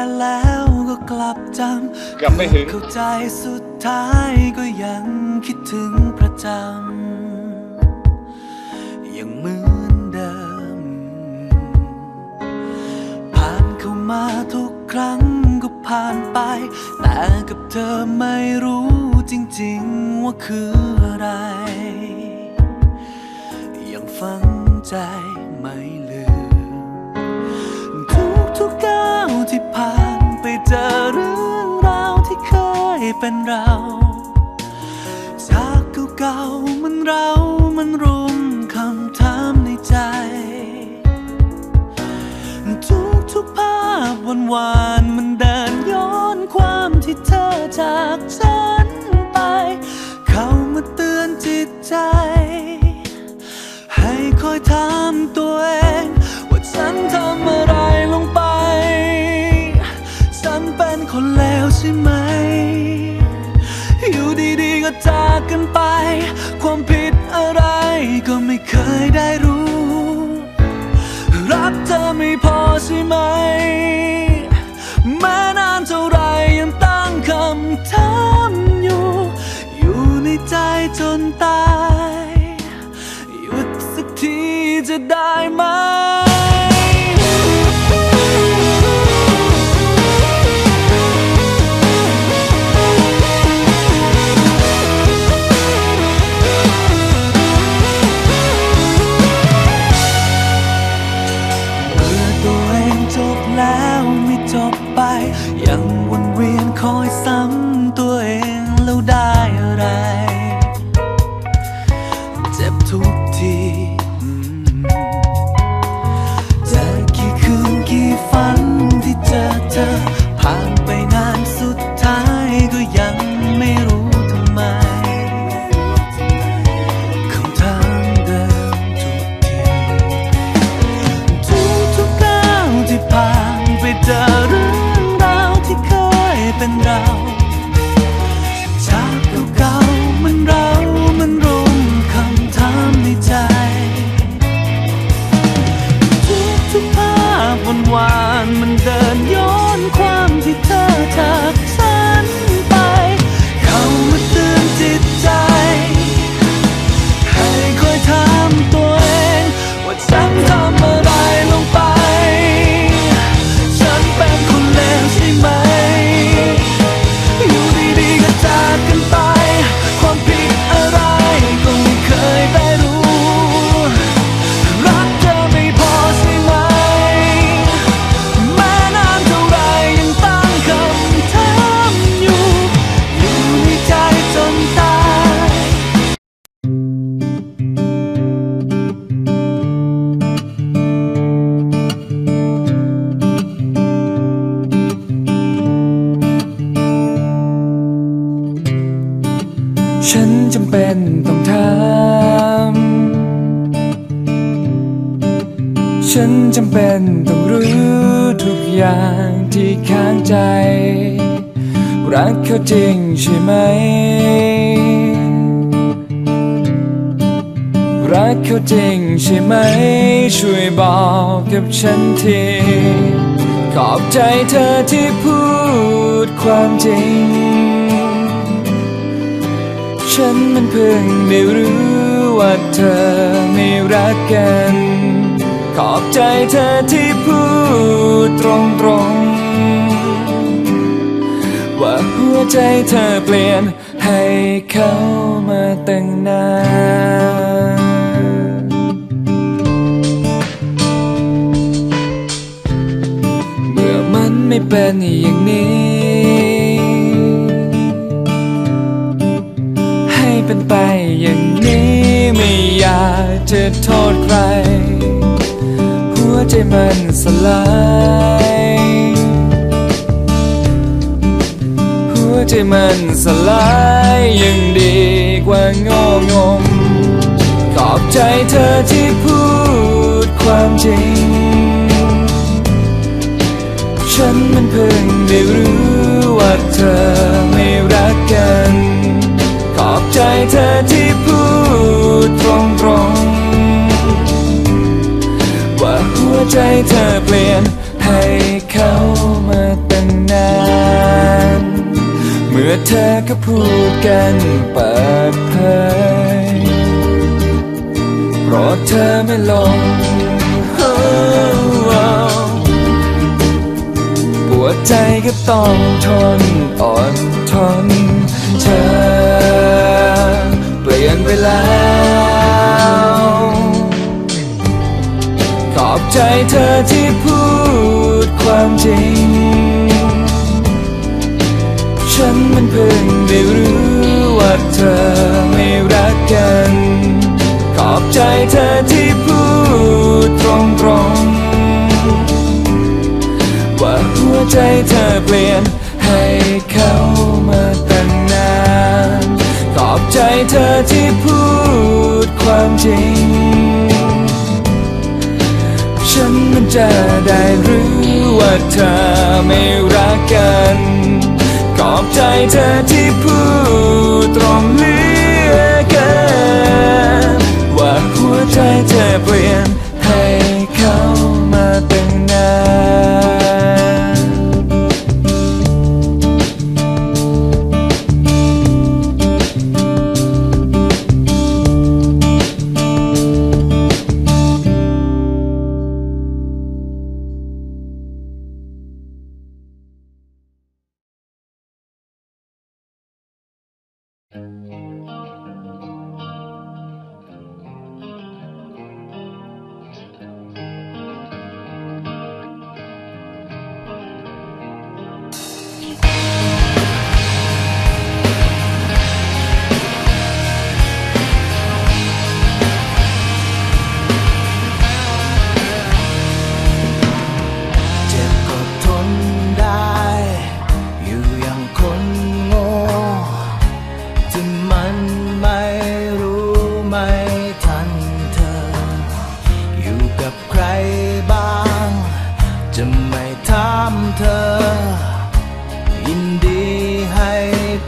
จะลืมแต่แล้วก็กลับจำกลับไม่ถึง เข้าใจสุดท้ายก็ยังคิดถึงประจำยังเหมือนเดิม ผ่านเข้ามาทุกครั้งก็ผ่านไป แต่กับเธอไม่รู้จริงๆว่าคืออะไร ยังฝังใจไม่ลืมทุกทุกๆก้าวที่ ผ่านไปเจอเรื่องราวที่เคยเป็นเราจากเก่าๆมันเรามันรุมคำถามในใจ ทุกทุกๆภาพวันวานๆมันเดินย้อนความที่เธอจากฉันไป เข้ามาเตือนจิตใจ ให้คอยถามตัว กันไป ความผิดอะไรก็ไม่เคยได้รู้ รักเธอไม่พอใช่ไหม แม้นานเท่าไรยังตั้งคำถามอยู่ อยู่ในใจจนตาย หยุดสักทีจะได้ไหม ยังวนเวียนคอยซ้ำตัวเองแล้วได้อะไร เจ็บทุกทีจะกี่คืนกี่ฝันที่เจอเธอ ผ่านไปนานสุดท้ายก็ยังไม่รู้ทำไมคำถามเดิมทุกทีทุกทุกก้าวที่ผ่านไปเจอ ย จำเป็นต้องถามฉันจำเป็นต้องรู้ทุกอย่างที่ค้างใจ รักเขาจริงใช่ไหม รักเขาจริงใช่ไหม ช่วยบอกกับฉันทีขอบใจเธอที่พูดความจริง ฉันมันเพิ่งได้รู้ว่าเธอไม่รักกัน ขอบใจเธอที่พูดตรงตรงๆว่าหัวใจเธอเปลี่ยนให้เขามาตั้งนานเมื่อมันไม่เป็นอย่างนี้ เป็นไปอย่างนี้ไม่อยากจะโทษใคร หัวใจมันสลาย หัวใจมันสลายยังดีกว่าโง่งมขอบใจเธอที่พูดความจริง ฉันมันเพิ่งได้รู้ เธอที่พูดตรงตรงว่าหัวใจเธอเปลี่ยนให้เขามาตั้งนาน เมื่อเธอก็พูดกันเปิดเผยเพราะเธอไม่ลงปวดใจก็ต้องทนอ่อนทน เธอที่พูดความจริง ฉันมันเพิ่งได้รู้ว่าเธอไม่รักกัน ขอบใจเธอที่พูดตรงตรงว่าหัวใจเธอเปลี่ยนให้เขามาตั้งนาน ขอบใจเธอที่พูดความจริง จะได้รู้ว่าเธอไม่รักกัน ขอบใจเธอที่พูดตรงเหลือกัน ว่าหัวใจเธอเปลี่ยน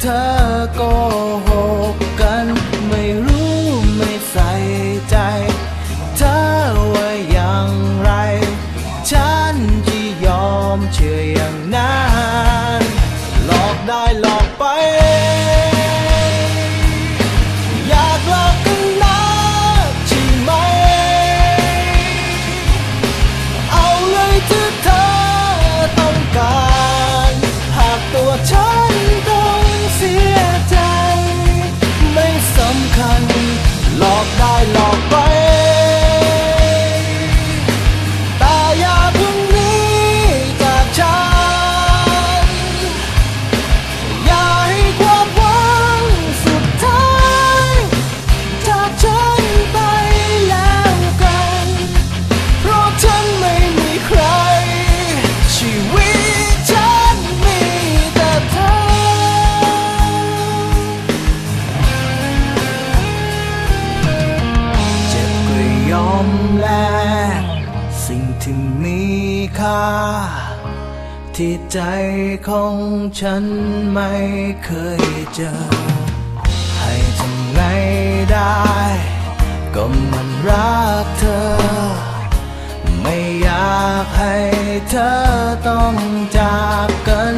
เธอโกห ค่า ที่ใจของฉันไม่เคยเจอ ให้ทำไงได้ ก็มันรักเธอ ไม่อยากให้เธอต้องจากกัน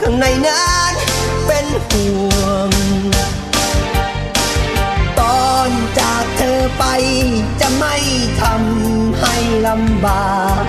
ข้างในนั้นเป็นห่วง ตอนจากเธอไปจะไม่ทำให้ลำบาก